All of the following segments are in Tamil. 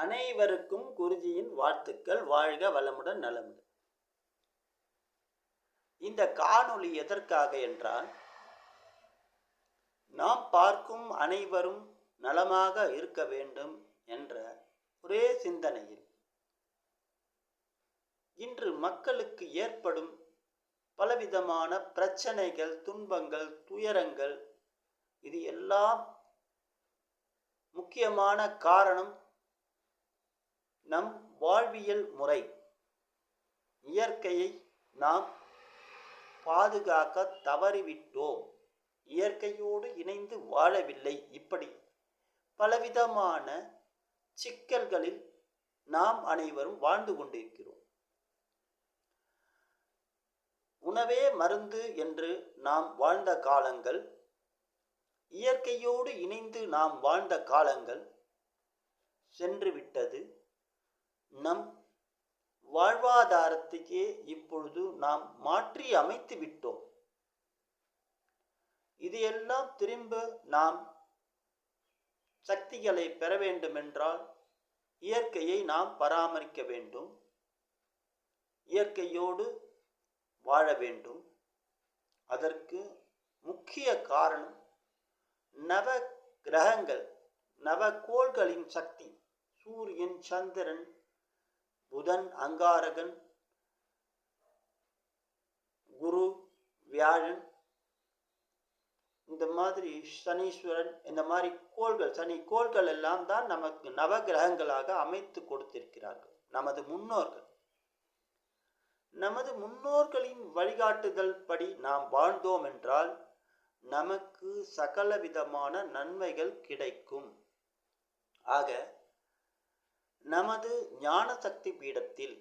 அனைவருக்கும் குருஜியின் வாழ்த்துக்கள். வாழ்க வளமுடன் நலமுடன். இந்த காணொளி எதற்காக என்றால் நாம் பார்க்கும் அனைவரும் நலமாக இருக்க வேண்டும் என்ற ஒரே சிந்தனையில் இன்று மக்களுக்கு ஏற்படும் பலவிதமான பிரச்சனைகள் துன்பங்கள் துயரங்கள் இது எல்லாம் முக்கியமான காரணம். நம் வாழ்வியல் முறை. இயற்கையை நாம் பாதுகாக்க தவறிவிட்டோம். இயற்கையோடு இணைந்து வாழவில்லை. இப்படி பலவிதமான சிக்கல்களில் நாம் அனைவரும் வாழ்ந்து கொண்டிருக்கிறோம். உணவே மருந்து என்று நாம் வாழ்ந்த காலங்கள் இயற்கையோடு இணைந்து நாம் வாழ்ந்த காலங்கள் சென்று விட்டது நம் வாழ்வாதாரத்தையே இப்பொழுது நாம் மாற்றி அமைத்து விட்டோம். இது எல்லாம் திரும்ப நாம் சக்திகளை பெற வேண்டுமென்றால் இயற்கையை நாம் பராமரிக்க வேண்டும். இயற்கையோடு வாழ வேண்டும். அதற்கு முக்கிய காரணம் நவ கிரகங்கள் நவகோள்களின் சக்தி. சூரியன் சந்திரன் புதன் அங்காரகன் குரு வியாழன் இந்த மாதிரி சனீஸ்வரன் இந்த மாதிரி கோள்கள் சனி கோள்கள் எல்லாம் தான் நமக்கு நவ கிரகங்களாக அமைத்து கொடுத்திருக்கிறார்கள். நமது முன்னோர்கள். நமது முன்னோர்களின் வழிகாட்டுதல் படி நாம் வாழ்ந்தோம் என்றால் நமக்கு சகல விதமான நன்மைகள் கிடைக்கும். ஆக நமது ஞான சக்தி பீடத்தில்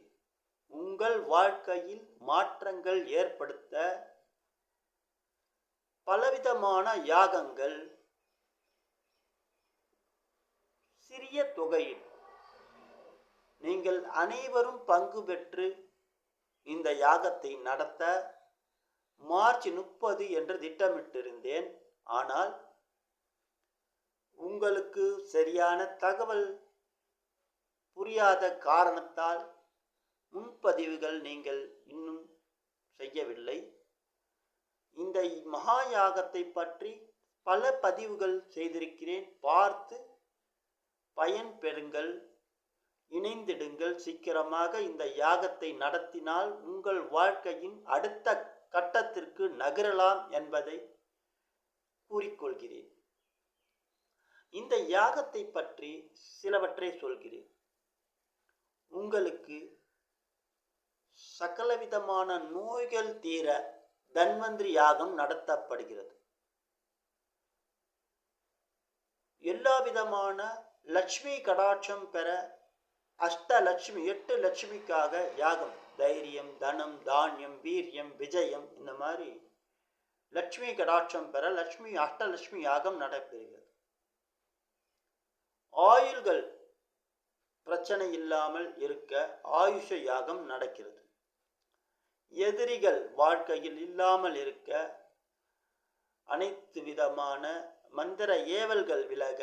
உங்கள் வாழ்க்கையில் மாற்றங்கள் ஏற்படுத்த பலவிதமான யாகங்கள் சிறிய தொகையில் நீங்கள் அனைவரும் பங்கு பெற்று இந்த யாகத்தை நடத்த மார்ச் முப்பது என்று திட்டமிட்டிருந்தேன். ஆனால் உங்களுக்கு சரியான தகவல் புரியாத காரணத்தால் முன்பதிவுகள் நீங்கள் இன்னும் செய்யவில்லை. இந்த மகா யாகத்தை பற்றி பல பதிவுகள் செய்திருக்கிறேன். பார்த்து பயன் பெறுங்கள். இணைந்திடுங்கள். சீக்கிரமாக இந்த யாகத்தை நடத்தினால் உங்கள் வாழ்க்கையின் அடுத்த கட்டத்திற்கு நகரலாம் என்பதை கூறிக்கொள்கிறேன். இந்த யாகத்தை பற்றி சிலவற்றை சொல்கிறேன். உங்களுக்கு சகலவிதமான நோய்கள் தீர தன்வந்திரி யாகம் நடத்தப்படுகிறது. எல்லா விதமான லட்சுமி கடாட்சம் பெற அஷ்டலட்சுமி எட்டு லட்சுமிக்காக யாகம். தைரியம் தனம் தானியம் வீரியம் விஜயம் இந்த மாதிரி லட்சுமி கடாட்சம் பெற லட்சுமி அஷ்டலட்சுமி யாகம் நடைபெறுகிறது. ஆயுள்கள் பிரச்சனை இல்லாமல் இருக்க ஆயுஷ யாகம் நடக்கிறது. எதிரிகள் வாழ்க்கையில் இல்லாமல் இருக்க அனைத்து விதமான மந்திர ஏவல்கள் விலக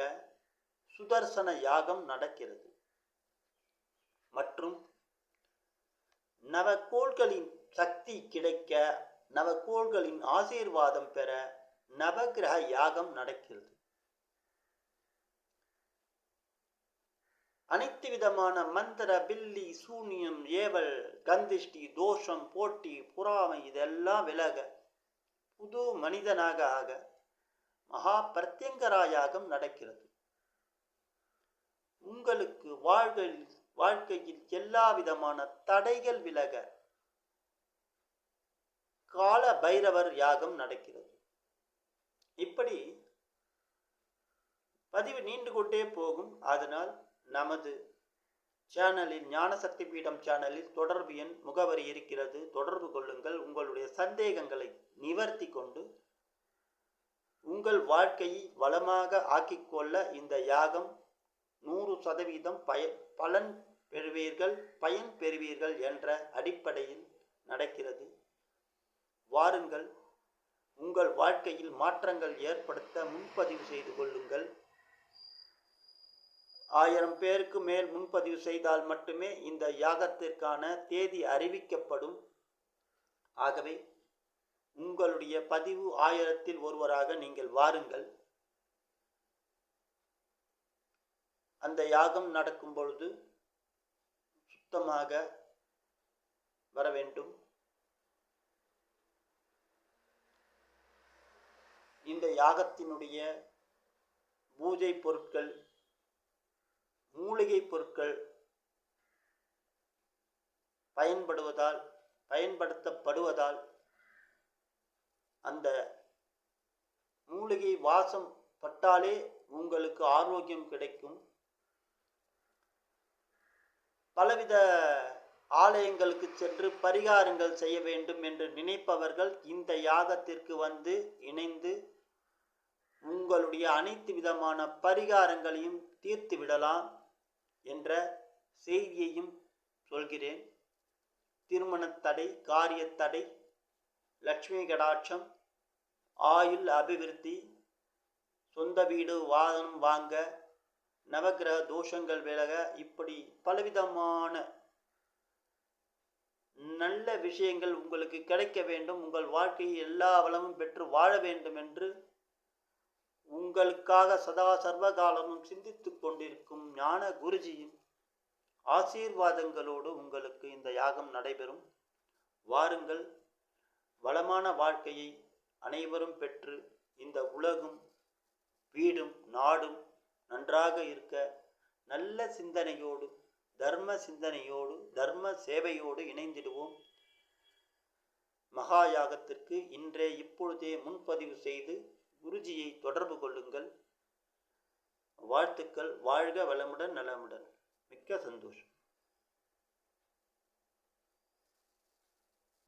சுதர்சன யாகம் நடக்கிறது. மற்றும் நவக்கோள்களின் சக்தி கிடைக்க நவக்கோள்களின் ஆசீர்வாதம் பெற நவகிரக யாகம் நடக்கிறது. அனைத்து விதமான மந்திர பில்லி சூனியம் ஏவல் கந்திஷ்டி தோஷம் போட்டி புறாமை இதெல்லாம் விலக புது மனிதனாக ஆக மகா பிரத்யங்கராயாகம் நடக்கிறது. உங்களுக்கு வாழ்வில் வாழ்க்கையில் எல்லா விதமான தடைகள் விலக கால பைரவர் யாகம் நடக்கிறது. இப்படி பதிவு நீண்டு கொண்டே போகும். அதனால் நமது சேனலில் ஞானசக்தி பீடம் சேனலில் தொடர்பு எண் முகவரி இருக்கிறது. தொடர்பு கொள்ளுங்கள். உங்களுடைய சந்தேகங்களை நிவர்த்தி கொண்டு உங்கள் வாழ்க்கையை வளமாக ஆக்கிக்கொள்ள இந்த யாகம் நூறு சதவீதம் பய பலன் பெறுவீர்கள் பயன் பெறுவீர்கள் என்ற அடிப்படையில் நடக்கிறது. வாருங்கள். உங்கள் வாழ்க்கையில் மாற்றங்கள் ஏற்படுத்த முன்பதிவு செய்து கொள்ளுங்கள். ஆயிரம் பேருக்கு மேல் முன்பதிவு செய்தால் மட்டுமே இந்த யாகத்திற்கான தேதி அறிவிக்கப்படும். ஆகவே உங்களுடைய பதிவு ஆயிரத்தில் ஒருவராக நீங்கள் வாருங்கள். அந்த யாகம் நடக்கும் பொழுது சுத்தமாக வர வேண்டும். இந்த யாகத்தினுடைய பூஜை பொருட்கள் மூலிகை பொருட்கள் பயன்படுவதால் பயன்படுத்தப்படுவதால் அந்த மூலிகை வாசம் பட்டாலே உங்களுக்கு ஆரோக்கியம் கிடைக்கும். பலவித ஆலயங்களுக்கு சென்று பரிகாரங்கள் செய்ய வேண்டும் என்று நினைப்பவர்கள் இந்த யாகத்திற்கு வந்து இணைந்து உங்களுடைய அனைத்து விதமான பரிகாரங்களையும் தீர்த்து விடலாம் என்ற செய்தியையும் சொல்கிறேன். திருமணத்தடை காரியத்தடை லட்சுமி கடாட்சம் ஆயுள் அபிவிருத்தி சொந்த வீடு வாகனம் வாங்க நவக்கிரக தோஷங்கள் விலக இப்படி பலவிதமான நல்ல விஷயங்கள் உங்களுக்கு கிடைக்க வேண்டும். உங்கள் வாழ்க்கையை எல்லா வளமும் பெற்று வாழ வேண்டும் என்று உங்களுக்காக சதா சர்வகாலமும் சிந்தித்து கொண்டிருக்கும் ஞான குருஜியின் ஆசீர்வாதங்களோடு உங்களுக்கு இந்த யாகம் நடைபெறும். வாருங்கள் வளமான வாழ்க்கையை அனைவரும் பெற்று இந்த உலகும் வீடும் நாடும் நன்றாக இருக்க நல்ல சிந்தனையோடு தர்ம சிந்தனையோடு தர்ம சேவையோடு இணைந்திடுவோம். மகா யாகத்திற்கு இன்றே இப்பொழுதே முன்பதிவு செய்து குருஜியை தொடர்பு கொள்ளுங்கள். வாழ்த்துக்கள். வாழ்க வளமுடன் நலமுடன். மிக்க சந்தோஷம்.